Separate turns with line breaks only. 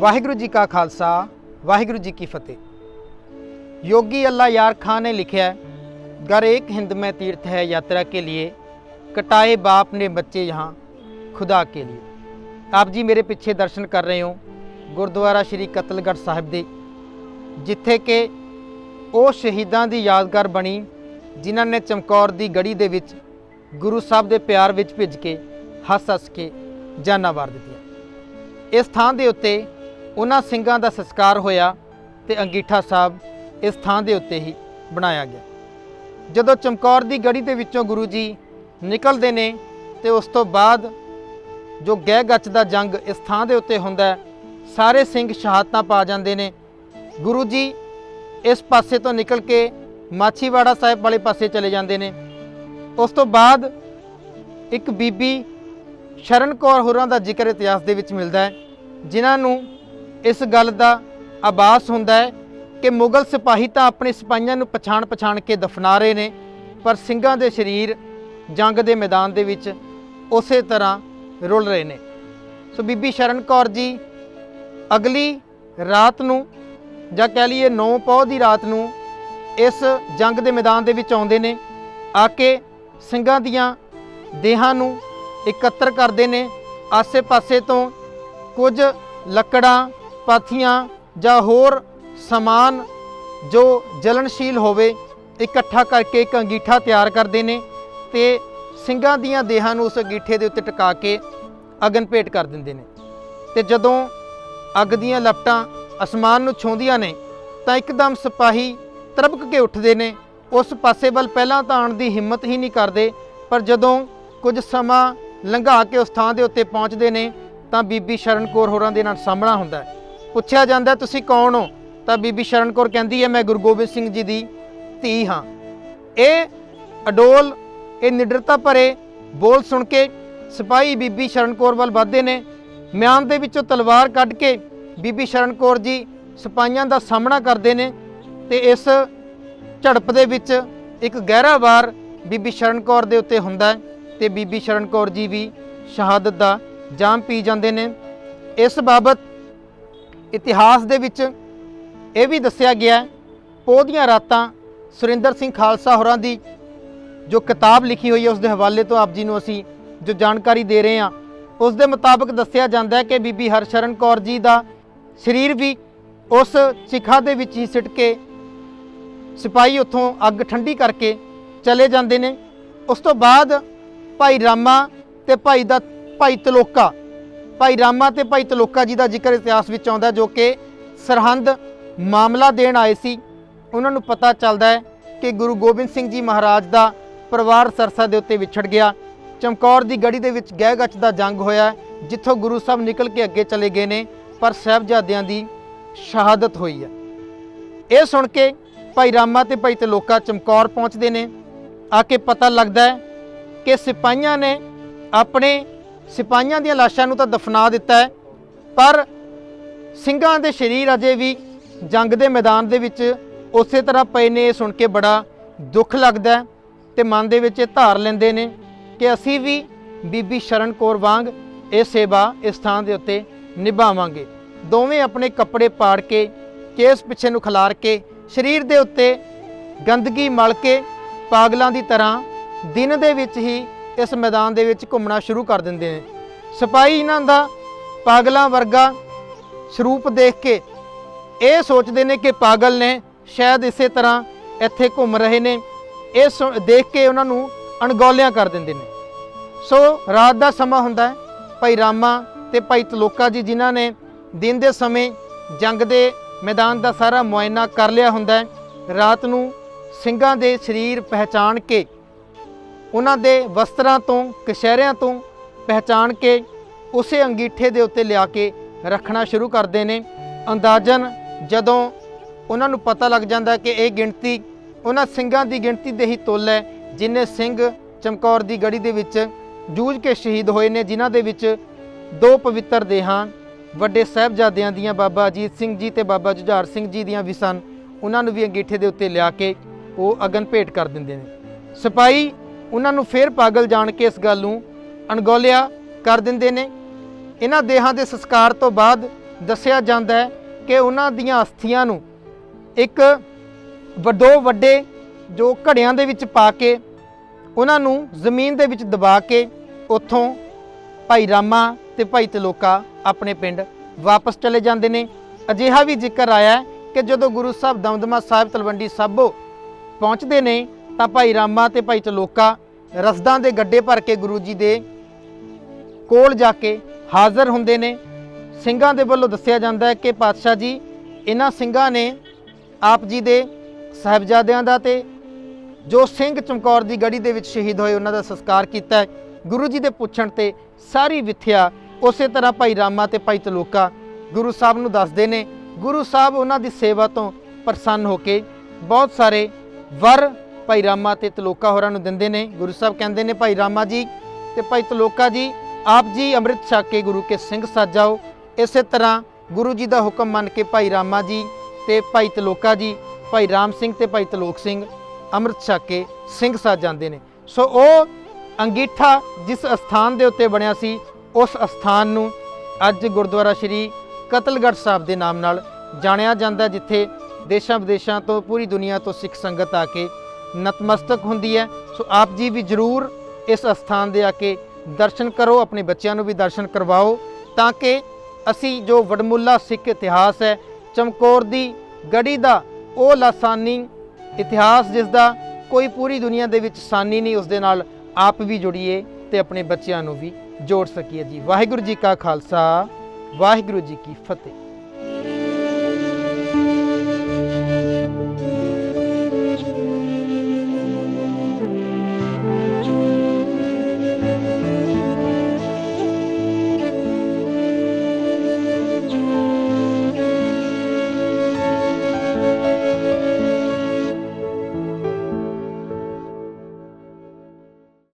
ਵਾਹਿਗੁਰੂ ਜੀ ਕਾ ਖਾਲਸਾ ਵਾਹਿਗੁਰੂ ਜੀ ਕੀ ਫਤਿਹ योगी अल्लाह यार खां ने लिखा है घर एक हिंद में तीर्थ है यात्रा के लिए कटाए बाप ने बच्चे यहाँ खुदा के लिए आप जी ਮੇਰੇ ਪਿੱਛੇ ਦਰਸ਼ਨ ਕਰ ਰਹੇ ਹੋ ਗੁਰਦੁਆਰਾ ਸ਼੍ਰੀ ਕਤਲਗੜ੍ਹ ਸਾਹਿਬ ਦੇ ਜਿੱਥੇ ਕਿ ਉਹ ਸ਼ਹੀਦਾਂ ਦੀ ਯਾਦਗਾਰ ਬਣੀ ਜਿਨ੍ਹਾਂ ਨੇ ਚਮਕੌਰ ਦੀ ਗੜੀ ਦੇ ਵਿੱਚ ਗੁਰੂ ਸਾਹਿਬ ਦੇ ਪਿਆਰ ਵਿੱਚ ਭਿੱਜ ਕੇ ਹੱਸ ਹੱਸ ਕੇ ਜਾਨਾਂ ਵਾਰ ਦਿੱਤੀਆਂ ਇਸ ਥਾਂ ਦੇ ਉੱਤੇ ਉਹਨਾਂ ਸਿੰਘਾਂ ਦਾ ਸੰਸਕਾਰ ਹੋਇਆ ਤੇ ਅੰਗੀਠਾ ਸਾਹਿਬ ਇਸ ਥਾਂ ਦੇ ਉੱਤੇ ਹੀ ਬਣਾਇਆ ਗਿਆ। ਜਦੋਂ ਚਮਕੌਰ ਦੀ ਗੜੀ ਦੇ ਵਿੱਚੋਂ ਗੁਰੂ ਜੀ ਨਿਕਲਦੇ ਨੇ ਤੇ ਉਸ ਤੋਂ ਬਾਅਦ ਜੋ ਗਹਿ ਗੱਚ ਦਾ ਜੰਗ ਇਸ ਥਾਂ ਦੇ ਉੱਤੇ ਹੁੰਦਾ ਸਾਰੇ ਸਿੰਘ ਸ਼ਹਾਦਤਾਂ ਪਾ ਜਾਂਦੇ ਨੇ। ਗੁਰੂ ਜੀ ਇਸ ਪਾਸੇ ਤੋਂ ਨਿਕਲ ਕੇ ਮਾਛੀਵਾੜਾ ਸਾਹਿਬ ਵਾਲੇ ਪਾਸੇ ਚਲੇ ਜਾਂਦੇ ਨੇ। ਉਸ ਤੋਂ ਬਾਅਦ ਇੱਕ ਬੀਬੀ ਸ਼ਰਨ ਕੌਰ ਹੋਰਾਂ ਦਾ ਜ਼ਿਕਰ ਇਤਿਹਾਸ ਦੇ ਵਿੱਚ ਮਿਲਦਾ ਹੈ, ਜਿਨ੍ਹਾਂ ਨੂੰ ਇਸ ਗੱਲ ਦਾ ਆਭਾਸ ਹੁੰਦਾ ਹੈ ਕਿ ਮੁਗਲ ਸਿਪਾਹੀ ਤਾਂ ਆਪਣੇ ਸਿਪਾਹੀਆਂ ਨੂੰ ਪਛਾਣ ਪਛਾਣ ਕੇ ਦਫਨਾ ਰਹੇ ਨੇ, ਪਰ ਸਿੰਘਾਂ ਦੇ ਸਰੀਰ ਜੰਗ ਦੇ ਮੈਦਾਨ ਦੇ ਵਿੱਚ ਉਸੇ ਤਰ੍ਹਾਂ ਰੁਲ ਰਹੇ ਨੇ। ਸੋ ਬੀਬੀ ਸ਼ਰਨ ਕੌਰ ਜੀ, ਅਗਲੀ ਰਾਤ ਨੂੰ ਜਾਂ ਕਹਿ ਲਈਏ 9 ਪੌਹ ਦੀ ਰਾਤ ਨੂੰ ਇਸ ਜੰਗ ਦੇ ਮੈਦਾਨ ਦੇ ਵਿੱਚ ਆਉਂਦੇ ਨੇ, ਆ ਕੇ ਸਿੰਘਾਂ ਦੀਆਂ ਦੇਹਾਂ ਨੂੰ ਇਕੱਤਰ ਕਰਦੇ ਨੇ। ਆਸੇ-ਪਾਸੇ ਤੋਂ ਕੁਝ ਲੱਕੜਾਂ ਪਾਥੀਆਂ ਜਾਂ ਹੋਰ ਸਮਾਨ ਜੋ ਜਲਨਸ਼ੀਲ ਹੋਵੇ, ਇਕੱਠਾ ਕਰਕੇ ਇੱਕ ਅੰਗੀਠਾ ਤਿਆਰ ਕਰਦੇ ਨੇ ਤੇ ਸਿੰਘਾਂ ਦੀਆਂ ਦੇਹਾਂ ਨੂੰ ਉਸ ਅੰਗੀਠੇ ਦੇ ਉੱਤੇ ਟਿਕਾ ਕੇ ਅਗਨ ਭੇਟ ਕਰ ਦਿੰਦੇ ਨੇ। ਤੇ ਜਦੋਂ ਅੱਗ ਦੀਆਂ ਲਪਟਾਂ ਅਸਮਾਨ ਨੂੰ ਛੂੰਹਦੀਆਂ ਨੇ, ਤਾਂ ਇੱਕਦਮ ਸਿਪਾਹੀ ਤਰਬਕ ਕੇ ਉੱਠਦੇ ਨੇ। ਉਸ ਪਾਸੇ ਵੱਲ ਪਹਿਲਾਂ ਤਾਂ ਆਉਣ ਦੀ ਹਿੰਮਤ ਹੀ ਨਹੀਂ ਕਰਦੇ, ਪਰ ਜਦੋਂ ਕੁਝ ਸਮਾਂ ਲੰਘਾ ਕੇ ਉਸ ਥਾਂ ਦੇ ਉੱਤੇ ਪਹੁੰਚਦੇ ਨੇ, ਤਾਂ ਬੀਬੀ ਸ਼ਰਨ ਕੌਰ ਹੋਰਾਂ ਦੇ ਨਾਲ ਸਾਹਮਣਾ ਹੁੰਦਾ ਹੈ। ਪੁੱਛਿਆ ਜਾਂਦਾ, ਤੁਸੀਂ ਕੌਣ ਹੋ? ਤਾਂ ਬੀਬੀ ਸ਼ਰਨ ਕੌਰ ਕਹਿੰਦੀ ਹੈ, ਮੈਂ ਗੁਰੂ ਗੋਬਿੰਦ ਸਿੰਘ ਜੀ ਦੀ ਧੀ ਹਾਂ। ਇਹ ਅਡੋਲ, ਇਹ ਨਿਡਰਤਾ ਭਰੇ ਬੋਲ ਸੁਣ ਕੇ ਸਿਪਾਹੀ ਬੀਬੀ ਸ਼ਰਨ ਕੌਰ ਵੱਲ ਵੱਧਦੇ ਨੇ। ਮਿਆਨ ਦੇ ਵਿੱਚੋਂ ਤਲਵਾਰ ਕੱਢ ਕੇ ਬੀਬੀ ਸ਼ਰਨ ਕੌਰ ਜੀ ਸਿਪਾਹੀਆਂ ਦਾ ਸਾਹਮਣਾ ਕਰਦੇ ਨੇ ਤੇ ਇਸ ਝੜਪ ਦੇ ਵਿੱਚ ਇੱਕ ਗਹਿਰਾ ਵਾਰ ਬੀਬੀ ਸ਼ਰਨ ਕੌਰ ਦੇ ਉੱਤੇ ਹੁੰਦਾ ਹੈ ਤੇ ਬੀਬੀ ਸ਼ਰਨ ਕੌਰ ਜੀ ਵੀ ਸ਼ਹਾਦਤ ਦਾ ਜਾਮ ਪੀ ਜਾਂਦੇ ਨੇ। ਇਸ ਬਾਬਤ ਇਤਿਹਾਸ ਦੇ ਵਿੱਚ ਇਹ ਵੀ ਦੱਸਿਆ ਗਿਆ ਹੈ, ਦੀਆਂ ਰਾਤਾਂ ਸੁਰਿੰਦਰ ਸਿੰਘ ਖਾਲਸਾ ਹੋਰਾਂ ਦੀ ਜੋ ਕਿਤਾਬ ਲਿਖੀ ਹੋਈ ਹੈ ਉਸ ਦੇ ਹਵਾਲੇ ਤੋਂ ਆਪ ਜੀ ਨੂੰ ਅਸੀਂ ਜੋ ਜਾਣਕਾਰੀ ਦੇ ਰਹੇ ਹਾਂ ਉਸ ਦੇ ਮੁਤਾਬਕ ਦੱਸਿਆ ਜਾਂਦਾ ਹੈ ਕਿ ਬੀਬੀ ਹਰਸ਼ਰਨ ਕੌਰ ਜੀ ਦਾ ਸਰੀਰ ਵੀ ਉਸ ਚਿਖਾ ਦੇ ਵਿੱਚ ਹੀ ਸਿੱਟ ਕੇ ਸਿਪਾਹੀ ਉੱਥੋਂ ਅੱਗ ਠੰਡੀ ਕਰਕੇ ਚਲੇ ਜਾਂਦੇ ਨੇ। ਉਸ ਤੋਂ ਬਾਅਦ ਭਾਈ ਰਾਮਾ ਤੇ ਭਾਈ ਦਾ ਭਾਈ ਤਲੋਕਾ ਭਾਈ ਰਾਮਾ ਤੇ ਭਾਈ ਤਲੋਕਾ ਜੀ ਦਾ ਜ਼ਿਕਰ ਇਤਿਹਾਸ ਵਿੱਚ ਆਉਂਦਾ ਜੋ ਕਿ ਸਰਹੰਦ ਮਾਮਲਾ ਦੇਣ ਆਏ ਸੀ। ਉਹਨਾਂ ਨੂੰ ਪਤਾ ਚੱਲਦਾ ਹੈ ਕਿ ਗੁਰੂ ਗੋਬਿੰਦ ਸਿੰਘ ਜੀ ਮਹਾਰਾਜ ਦਾ ਪਰਿਵਾਰ ਸਰਸਾ ਦੇ ਉੱਤੇ ਵਿਛੜ ਗਿਆ। ਚਮਕੌਰ ਦੀ ਗੜੀ ਦੇ ਵਿੱਚ ਗਹਿ ਗੱਚ ਦਾ ਜੰਗ ਹੋਇਆ ਜਿੱਥੋਂ ਗੁਰੂ ਸਾਹਿਬ ਨਿਕਲ ਕੇ ਅੱਗੇ ਚਲੇ ਗਏ ਨੇ, ਪਰ ਸਾਹਿਬਜ਼ਾਦਿਆਂ ਦੀ ਸ਼ਹਾਦਤ ਹੋਈ ਹੈ। ਇਹ ਸੁਣ ਕੇ ਭਾਈ ਰਾਮਾ ਤੇ ਭਾਈ ਤਲੋਕਾ ਚਮਕੌਰ ਪਹੁੰਚਦੇ ਨੇ। ਆ ਕੇ ਪਤਾ ਲੱਗਦਾ ਹੈ ਕਿ ਸਿਪਾਹੀਆਂ ਨੇ ਆਪਣੇ ਸਿਪਾਹੀਆਂ ਦੀਆਂ ਲਾਸ਼ਾਂ ਨੂੰ ਤਾਂ ਦਫਨਾ ਦਿੱਤਾ ਹੈ, ਪਰ ਸਿੰਘਾਂ ਦੇ ਸਰੀਰ ਅਜੇ ਵੀ ਜੰਗ ਦੇ ਮੈਦਾਨ ਦੇ ਵਿੱਚ ਉਸੇ ਤਰ੍ਹਾਂ ਪਏ ਨੇ, ਇਹ ਸੁਣ ਕੇ ਬੜਾ ਦੁੱਖ ਲੱਗਦਾ ਹੈ ਤੇ ਮਨ ਦੇ ਵਿੱਚ ਇਹ ਧਾਰ ਲੈਂਦੇ ਨੇ ਕਿ ਅਸੀਂ ਵੀ ਬੀਬੀ ਸ਼ਰਨ ਕੌਰ ਵਾਂਗ ਇਹ ਸੇਵਾ ਇਸ ਥਾਂ ਦੇ ਉੱਤੇ ਨਿਭਾਵਾਂਗੇ। ਦੋਵੇਂ ਆਪਣੇ ਕੱਪੜੇ ਪਾੜ ਕੇ, ਕੇਸ ਪਿੱਛੇ ਨੂੰ ਖਿਲਾਰ ਕੇ, ਸਰੀਰ ਦੇ ਉੱਤੇ ਗੰਦਗੀ ਮਲ ਕੇ ਪਾਗਲਾਂ ਦੀ ਤਰ੍ਹਾਂ ਦਿਨ ਦੇ ਵਿੱਚ ਹੀ ਇਸ ਮੈਦਾਨ ਦੇ ਵਿੱਚ ਘੁੰਮਣਾ ਸ਼ੁਰੂ ਕਰ ਦਿੰਦੇ ਨੇ। ਸਿਪਾਹੀ ਇਹਨਾਂ ਦਾ ਪਾਗਲਾਂ ਵਰਗਾ ਸਰੂਪ ਦੇਖ ਕੇ ਇਹ ਸੋਚਦੇ ਨੇ ਕਿ ਪਾਗਲ ਨੇ ਸ਼ਾਇਦ ਇਸੇ ਤਰ੍ਹਾਂ ਇੱਥੇ ਘੁੰਮ ਰਹੇ ਨੇ। ਇਹ ਸੁ- ਦੇਖ ਕੇ ਉਹਨਾਂ ਨੂੰ ਅਣਗੌਲਿਆਂ ਕਰ ਦਿੰਦੇ ਨੇ। ਸੋ ਰਾਤ ਦਾ ਸਮਾਂ ਹੁੰਦਾ ਹੈ। ਭਾਈ ਰਾਮਾ ਤੇ ਭਾਈ ਤਲੋਕਾ ਜੀ ਜਿਨ੍ਹਾਂ ਨੇ ਦਿਨ ਦੇ ਸਮੇਂ ਜੰਗ ਦੇ ਮੈਦਾਨ ਦਾ ਸਾਰਾ ਮੁਆਇਨਾ ਕਰ ਲਿਆ ਹੁੰਦਾ ਹੈ, ਰਾਤ ਨੂੰ ਸਿੰਘਾਂ ਦੇ ਸਰੀਰ ਪਹਿਚਾਣ ਕੇ ਉਹਨਾਂ ਦੇ ਵਸਤਰਾਂ ਤੋਂ, ਕਸ਼ਹਿਰਿਆਂ ਤੋਂ ਪਹਿਚਾਣ ਕੇ ਉਸੇ ਅੰਗੀਠੇ ਦੇ ਉੱਤੇ ਲਿਆ ਕੇ ਰੱਖਣਾ ਸ਼ੁਰੂ ਕਰਦੇ ਨੇ। ਅੰਦਾਜ਼ਨ ਜਦੋਂ ਉਹਨਾਂ ਨੂੰ ਪਤਾ ਲੱਗ ਜਾਂਦਾ ਕਿ ਇਹ ਗਿਣਤੀ ਉਹਨਾਂ ਸਿੰਘਾਂ ਦੀ ਗਿਣਤੀ ਦੇ ਹੀ ਤੁੱਲ ਹੈ, ਜਿਨੇ ਸਿੰਘ ਚਮਕੌਰ ਦੀ ਗੜੀ ਦੇ ਵਿੱਚ ਜੂਝ ਕੇ ਸ਼ਹੀਦ ਹੋਏ ਨੇ, ਜਿਨ੍ਹਾਂ ਦੇ ਵਿੱਚ ਦੋ ਪਵਿੱਤਰ ਦੇਹਾਂ, ਵੱਡੇ ਸਾਹਿਬਜ਼ਾਦਿਆਂ ਦੀਆਂ ਬਾਬਾ ਅਜੀਤ ਸਿੰਘ ਜੀ ਤੇ ਬਾਬਾ ਜੁਝਾਰ ਸਿੰਘ ਜੀ ਦੀਆਂ ਵੀ ਸਨ। ਉਹਨਾਂ ਨੂੰ ਵੀ ਅੰਗੀਠੇ ਦੇ ਉੱਤੇ ਲਿਆ ਕੇ ਉਹ ਅਗਨ ਭੇਟ ਕਰ ਦਿੰਦੇ ਨੇ। ਸਿਪਾਹੀ ਉਹਨਾਂ ਨੂੰ ਫੇਰ ਪਾਗਲ ਜਾਣ ਕੇ ਇਸ ਗੱਲ ਨੂੰ ਅਣਗੌਲਿਆ ਕਰ ਦਿੰਦੇ ਨੇ। ਇਹਨਾਂ ਦੇਹਾਂ ਦੇ ਸੰਸਕਾਰ ਤੋਂ ਬਾਅਦ ਦੱਸਿਆ ਜਾਂਦਾ ਹੈ ਕਿ ਉਹਨਾਂ ਦੀਆਂ ਅਸਥੀਆਂ ਨੂੰ ਇੱਕ ਵੱਡੋ ਵੱਡੇ ਜੋ ਘੜਿਆਂ ਦੇ ਵਿੱਚ ਪਾ ਕੇ, ਉਹਨਾਂ ਨੂੰ ਜ਼ਮੀਨ ਦੇ ਵਿੱਚ ਦਬਾ ਕੇ ਉੱਥੋਂ ਭਾਈ ਰਾਮਾ ਤੇ ਭਾਈ ਤਲੋਕਾ ਆਪਣੇ ਪਿੰਡ ਵਾਪਸ ਚਲੇ ਜਾਂਦੇ ਨੇ। ਅਜਿਹਾ ਵੀ ਜ਼ਿਕਰ ਆਇਆ ਕਿ ਜਦੋਂ ਗੁਰੂ ਸਾਹਿਬ ਦਮਦਮਾ ਸਾਹਿਬ ਤਲਵੰਡੀ ਸਾਬੋ ਪਹੁੰਚਦੇ ਨੇ ਤਾਂ ਭਾਈ ਰਾਮਾ ਤੇ ਭਾਈ ਤਲੋਕਾ ਰਸਦਾਂ ਦੇ ਗੱਡੇ ਭਰ ਕੇ ਗੁਰੂ ਜੀ ਦੇ ਕੋਲ ਜਾ ਕੇ ਹਾਜ਼ਰ ਹੁੰਦੇ ਨੇ। ਸਿੰਘਾਂ ਦੇ ਵੱਲੋਂ ਦੱਸਿਆ ਜਾਂਦਾ ਹੈ ਕਿ ਪਾਤਸ਼ਾਹ ਜੀ, ਇਹਨਾਂ ਸਿੰਘਾਂ ਨੇ ਆਪ ਜੀ ਦੇ ਸਾਹਿਬਜ਼ਾਦਿਆਂ ਦਾ ਤੇ ਜੋ ਸਿੰਘ ਚਮਕੌਰ ਦੀ ਗੜੀ ਦੇ ਵਿੱਚ ਸ਼ਹੀਦ ਹੋਏ ਉਹਨਾਂ ਦਾ ਸੰਸਕਾਰ ਕੀਤਾ ਗੁਰੂ ਜੀ ਦੇ ਪੁੱਛਣ ਤੇ ਸਾਰੀ ਵਿਥਿਆ ਉਸੇ ਤਰ੍ਹਾਂ ਭਾਈ ਰਾਮਾ ਤੇ ਭਾਈ ਤਲੋਕਾ ਗੁਰੂ ਸਾਹਿਬ ਨੂੰ ਦੱਸਦੇ ਨੇ। ਗੁਰੂ ਸਾਹਿਬ ਉਹਨਾਂ ਦੀ ਸੇਵਾ ਤੋਂ ਪ੍ਰਸੰਨ ਹੋ ਕੇ ਬਹੁਤ ਸਾਰੇ ਵਰ ਭਾਈ ਰਾਮਾ ਤੇ ਤਲੋਕਾ ਹੋਰਾਂ ਨੂੰ ਦਿੰਦੇ ਨੇ। ਗੁਰੂ ਸਾਹਿਬ ਕਹਿੰਦੇ ਨੇ, ਭਾਈ ਰਾਮਾ ਜੀ ਤੇ ਭਾਈ ਤਲੋਕਾ ਜੀ, ਆਪ ਜੀ ਅੰਮ੍ਰਿਤ ਛਕ ਕੇ ਗੁਰੂ ਕੇ ਸਿੰਘ ਸਾਜਾਓ ਇਸੇ ਤਰ੍ਹਾਂ ਗੁਰੂ ਜੀ ਦਾ ਹੁਕਮ ਮੰਨ ਕੇ ਭਾਈ ਰਾਮਾ ਜੀ ਤੇ ਭਾਈ ਤਲੋਕਾ ਜੀ, ਭਾਈ ਰਾਮ ਸਿੰਘ ਤੇ ਭਾਈ ਤਲੋਕ ਸਿੰਘ ਅੰਮ੍ਰਿਤ ਛਕ ਕੇ ਸਿੰਘ ਸਾਜ ਜਾਂਦੇ ਨੇ। ਸੋ ਉਹ ਅੰਗੀਠਾ ਜਿਸ ਅਸਥਾਨ ਦੇ ਉੱਤੇ ਬਣਿਆ ਸੀ, ਉਸ ਅਸਥਾਨ ਨੂੰ ਅੱਜ ਗੁਰਦੁਆਰਾ ਸ਼੍ਰੀ ਕਤਲਗੜ੍ਹ ਸਾਹਿਬ ਦੇ ਨਾਮ ਨਾਲ ਜਾਣਿਆ ਜਾਂਦਾ ਜਿੱਥੇ ਦੇਸ਼ਾਂ ਵਿਦੇਸ਼ਾਂ ਤੋਂ, ਪੂਰੀ ਦੁਨੀਆ ਤੋਂ ਸਿੱਖ ਸੰਗਤ ਆ ਕੇ ਨਤਮਸਤਕ ਹੁੰਦੀ ਹੈ। ਸੋ ਆਪ ਜੀ ਵੀ ਜਰੂਰ ਇਸ ਅਸਥਾਨ ਦੇ ਆ ਕੇ ਦਰਸ਼ਨ ਕਰੋ, ਆਪਣੇ ਬੱਚਿਆਂ ਨੂੰ ਵੀ ਦਰਸ਼ਨ ਕਰਵਾਓ, ਤਾਂ ਕਿ ਅਸੀਂ ਜੋ ਵਡਮੁੱਲਾ ਸਿੱਖ ਇਤਿਹਾਸ ਹੈ, ਚਮਕੌਰ ਦੀ ਗੜੀ ਦਾ ਉਹ ਲਾਸਾਨੀ ਇਤਿਹਾਸ ਜਿਸ ਦਾ ਕੋਈ ਪੂਰੀ ਦੁਨੀਆ ਦੇ ਵਿੱਚ ਸਾਨੀ ਨਹੀਂ, ਉਸ ਦੇ ਨਾਲ ਆਪ ਵੀ ਜੁੜੀਏ ਤੇ ਆਪਣੇ ਬੱਚਿਆਂ ਨੂੰ ਵੀ ਜੋੜ ਸਕੀਏ ਜੀ। ਵਾਹਿਗੁਰੂ ਜੀ ਕਾ ਖਾਲਸਾ, ਵਾਹਿਗੁਰੂ ਜੀ ਕੀ ਫਤਿਹ।